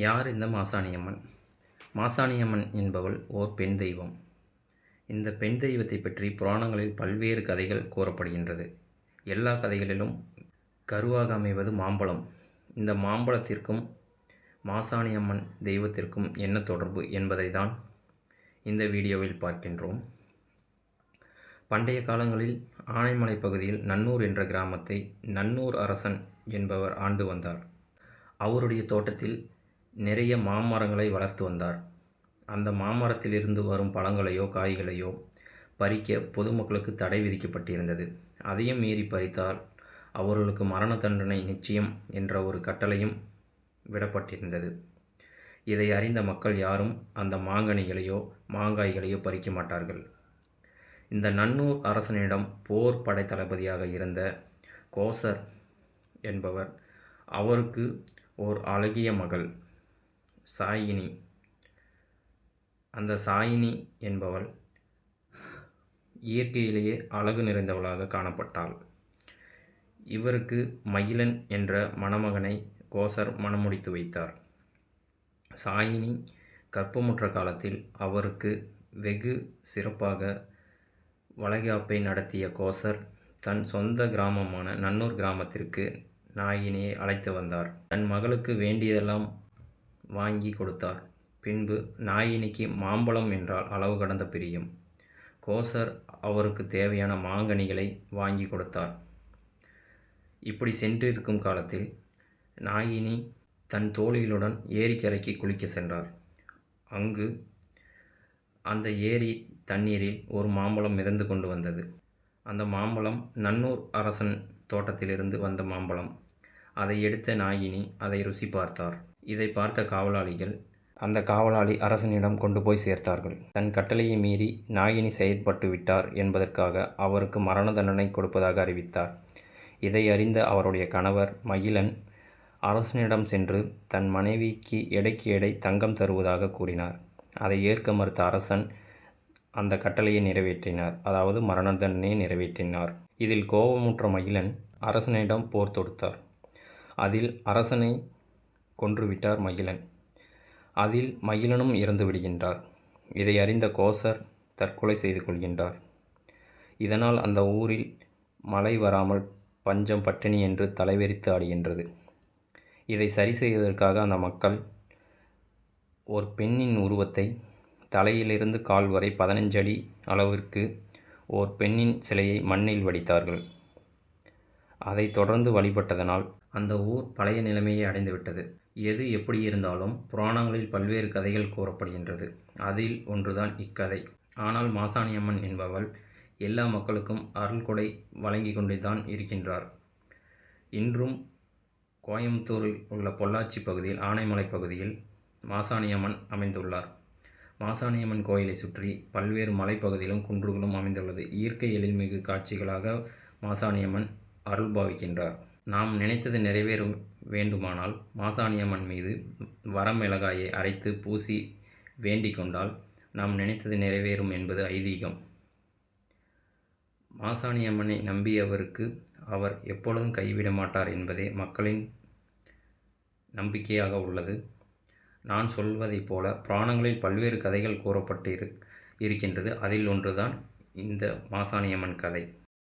யார் இந்த மாசாணியம்மன்? மாசாணியம்மன் என்பவள் ஓர் பெண் தெய்வம். இந்த பெண் தெய்வத்தை பற்றி புராணங்களில் பல்வேறு கதைகள் கூறப்படுகின்றது. எல்லா கதைகளிலும் கருவாக அமைவது மாம்பழம். இந்த மாம்பழத்திற்கும் மாசாணியம்மன் தெய்வத்திற்கும் என்ன தொடர்பு என்பதை தான் இந்த வீடியோவில் பார்க்கின்றோம். பண்டைய காலங்களில் ஆனைமலை பகுதியில் நன்னூர் என்ற கிராமத்தை நன்னூர் அரசன் என்பவர் ஆண்டு வந்தார். அவருடைய தோட்டத்தில் நிறைய மாமரங்களை வளர்த்து வந்தார். அந்த மாமரத்திலிருந்து வரும் பழங்களையோ காய்களையோ பறிக்க பொதுமக்களுக்கு தடை விதிக்கப்பட்டிருந்தது. அதையும் மீறி பறித்தால் அவர்களுக்கு மரண தண்டனை நிச்சயம் என்ற ஒரு கட்டளையும் விடப்பட்டிருந்தது. இதை அறிந்த மக்கள் யாரும் அந்த மாங்கனிகளையோ மாங்காய்களையோ பறிக்க மாட்டார்கள். இந்த நன்னூர் அரசனிடம் போர் படை தளபதியாக இருந்த கோசர் என்பவர் அவருக்கு ஓர் அழகிய மகள். சாயினி. அந்த சாயினி என்பவள் இயற்கையிலேயே அழகு நிறைந்தவளாக காணப்பட்டாள். இவருக்கு மகிழன் என்ற மணமகனை கோசர் மணமுடித்து வைத்தார். சாயினி கற்பமுற்ற காலத்தில் அவருக்கு வெகு சிறப்பாக வளைகாப்பை நடத்திய கோசர் தன் சொந்த கிராமமான நன்னூர் கிராமத்திற்கு நாயினியை அழைத்து வந்தார். தன் மகளுக்கு வேண்டியதெல்லாம் வாங்கி கொடுத்தார். பின்பு நாயினிக்கு மாம்பழம் என்றால் அளவு கடந்த பிரியம். கோசர் அவருக்கு தேவையான மாங்கனிகளை வாங்கி கொடுத்தார். இப்படி சென்றிருக்கும் காலத்தில் நாயினி தன் தோழிகளுடன் ஏரிக்கரைக்கு குளிக்க சென்றார். அங்கு அந்த ஏரி தண்ணீரில் ஒரு மாம்பழம் மிதந்து கொண்டு வந்தது. அந்த மாம்பழம் நன்னூர் அரசன் தோட்டத்திலிருந்து வந்த மாம்பழம். அதை எடுத்த நாயினி அதை ருசி பார்த்தார். இதை பார்த்த காவலாளிகள் அந்த காவலாளி அரசனிடம் கொண்டு போய் சேர்த்தார்கள். தன் கட்டளையை மீறி நாயினி செயற்பட்டு விட்டார் என்பதற்காக அவருக்கு மரண தண்டனை கொடுப்பதாக அறிவித்தார். இதை அறிந்த அவருடைய கணவர் மகிழன் அரசனிடம் சென்று தன் மனைவிக்கு எடைக்கு எடை தங்கம் தருவதாக கூறினார். அதை ஏற்க மறுத்த அரசன் அந்த கட்டளையை நிறைவேற்றினார் அதாவது மரண தண்டனையை நிறைவேற்றினார். இதில் கோபமுற்ற மகிழன் அரசனிடம் போர் தொடுத்தார். அதில் அரசனை கொன்றுவிட்டார் மகிழன். அதில் மகிழனும் இறந்து விடுகின்றார். இதை அறிந்த கோசர் தற்கொலை செய்து கொள்கின்றார். இதனால் அந்த ஊரில் மழை வராமல் பஞ்சம் பட்டினி என்று தலைவெறித்து ஆடுகின்றது. இதை சரி செய்வதற்காக அந்த மக்கள் ஒரு பெண்ணின் உருவத்தை தலையிலிருந்து கால் வரை பதினஞ்சு அடி அளவிற்கு ஓர் பெண்ணின் சிலையை மண்ணில் வடித்தார்கள். அதை தொடர்ந்து வழிபட்டதனால் அந்த ஊர் பழைய நிலைமையை அடைந்துவிட்டது. எது எப்படி இருந்தாலும் புராணங்களில் பல்வேறு கதைகள் கூறப்படுகின்றது. அதில் ஒன்றுதான் இக்கதை. ஆனால் மாசாணியம்மன் என்பவள் எல்லா மக்களுக்கும் அருள் கொடை வழங்கி கொண்டே தான் இருக்கின்றார். இன்றும் கோயம்புத்தூரில் உள்ள பொள்ளாச்சி பகுதியில் ஆனைமலை பகுதியில் மாசாணியம்மன் அமைந்துள்ளார். மாசாணியம்மன் கோயிலை சுற்றி பல்வேறு மலைப்பகுதிகளும் குன்றுகளும் அமைந்துள்ளது. இயற்கை எழில்மிகு காட்சிகளாக மாசாணியம்மன் அருள் பாவிக்கின்றார். நாம் நினைத்தது நிறைவேறும் வேண்டுமானால் மாசாணியம்மன் மீது வரமிளகாயை அரைத்து பூசி வேண்டிக் கொண்டால் நாம் நினைத்தது நிறைவேறும் என்பது ஐதீகம். மாசாணியம்மனை நம்பியவருக்கு அவர் எப்பொழுதும் கைவிட மாட்டார் என்பதே மக்களின் நம்பிக்கையாக உள்ளது. நான் சொல்வதைப் போல புராணங்களில் பல்வேறு கதைகள் கூறப்பட்டு இரு இருக்கின்றது. அதில் ஒன்றுதான் இந்த மாசாணியம்மன் கதை.